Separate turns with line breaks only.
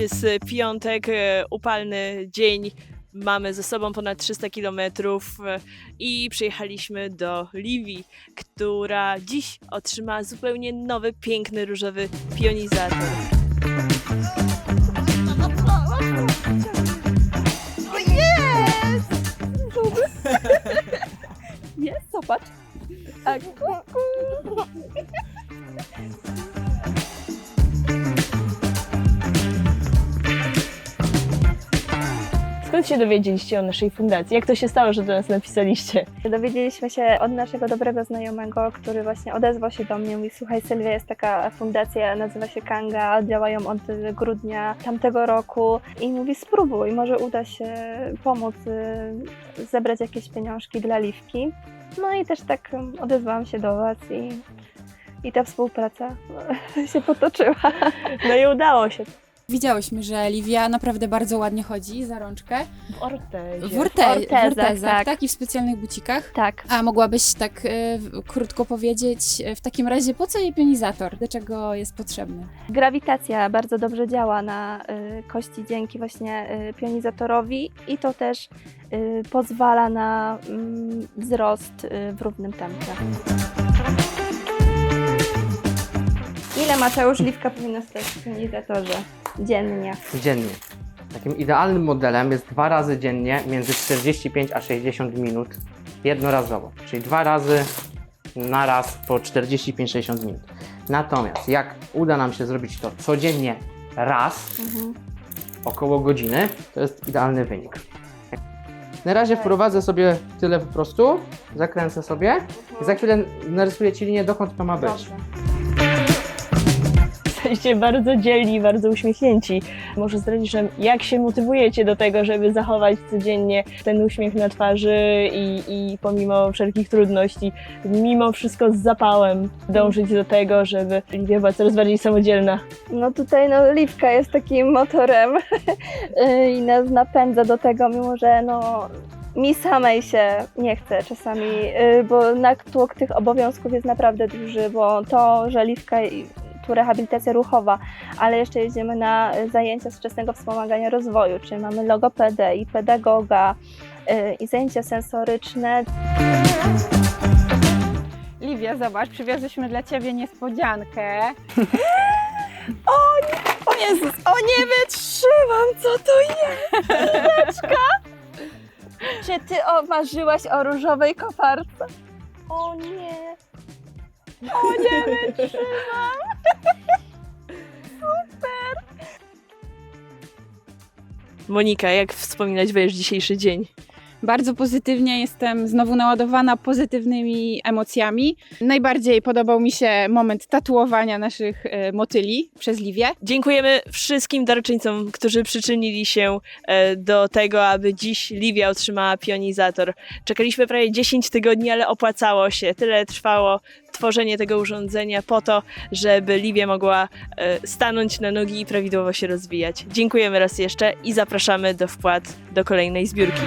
Jest piątek, e, upalny dzień. Mamy ze sobą ponad 300 km i przyjechaliśmy do Liwii, która dziś otrzymała zupełnie nowy, piękny, różowy pionizator.
Jest, zobacz. A kuku.
Skąd się dowiedzieliście o naszej fundacji? Jak to się stało, że do nas napisaliście?
Dowiedzieliśmy się od naszego dobrego znajomego, który właśnie odezwał się do mnie. Mówi, słuchaj Sylwia, jest taka fundacja, nazywa się Kanga, działają od grudnia tamtego roku i mówi, spróbuj, może uda się pomóc y, zebrać jakieś pieniążki dla Liwki. No i też tak odezwałam się do Was i, i ta współpraca się potoczyła.
No i udało się.
Widziałyśmy, że Livia naprawdę bardzo ładnie chodzi za rączkę.
W Ortezie.
W, orte, w
ortezach,
ortezach,
tak.
tak. i w specjalnych bucikach.
Tak.
A mogłabyś tak e, krótko powiedzieć, e, w takim razie po co jej pionizator? Do czego jest potrzebny?
Grawitacja bardzo dobrze działa na y, kości dzięki właśnie y, pionizatorowi i to też y, pozwala na mm, wzrost y, w równym tempie. Ile Mateusz Liwka powinna stać w pionizatorze dziennie?
dziennie. Takim idealnym modelem jest dwa razy dziennie między 45 a 60 minut jednorazowo, czyli dwa razy na raz po 45-60 minut. Natomiast jak uda nam się zrobić to codziennie raz, około godziny, to jest idealny wynik. Na razie wprowadzę sobie tyle po prostu, zakręcę sobie i za chwilę narysuję Ci linię, dokąd to ma być.
Jesteście bardzo dzielni, bardzo uśmiechnięci. Może zdradzić nam, jak się motywujecie do tego, żeby zachować codziennie ten uśmiech na twarzy i, i pomimo wszelkich trudności, mimo wszystko z zapałem dążyć do tego, żeby Liwia była coraz bardziej samodzielna.
No tutaj no, Liwka jest takim motorem y, i nas napędza do tego, mimo że no, mi samej się nie chce czasami, y, bo natłok tych obowiązków jest naprawdę duży, bo to, że Liwka tu rehabilitacja ruchowa, ale jeszcze jedziemy na zajęcia z wczesnego wspomagania rozwoju, czyli mamy logopedę i pedagoga y, i zajęcia sensoryczne.
Liwia, zobacz, przywiozłyśmy dla Ciebie niespodziankę.
O Jezus, o nie wytrzymam, co to jest? Chwileczka. Czy ty o, marzyłaś o różowej koparce? O nie. O nie wytrzymam.
Monika, jak wspominać będziesz dzisiejszy dzień?
Bardzo pozytywnie jestem znowu naładowana pozytywnymi emocjami. Najbardziej podobał mi się moment tatuowania naszych e, motyli przez Liwię.
Dziękujemy wszystkim darczyńcom, którzy przyczynili się e, do tego, aby dziś Liwia otrzymała pionizator. Czekaliśmy prawie 10 tygodni, ale opłacało się. Tyle trwało tworzenie tego urządzenia po to, żeby Liwia mogła e, stanąć na nogi i prawidłowo się rozwijać. Dziękujemy raz jeszcze i zapraszamy do wpłat do kolejnej zbiórki.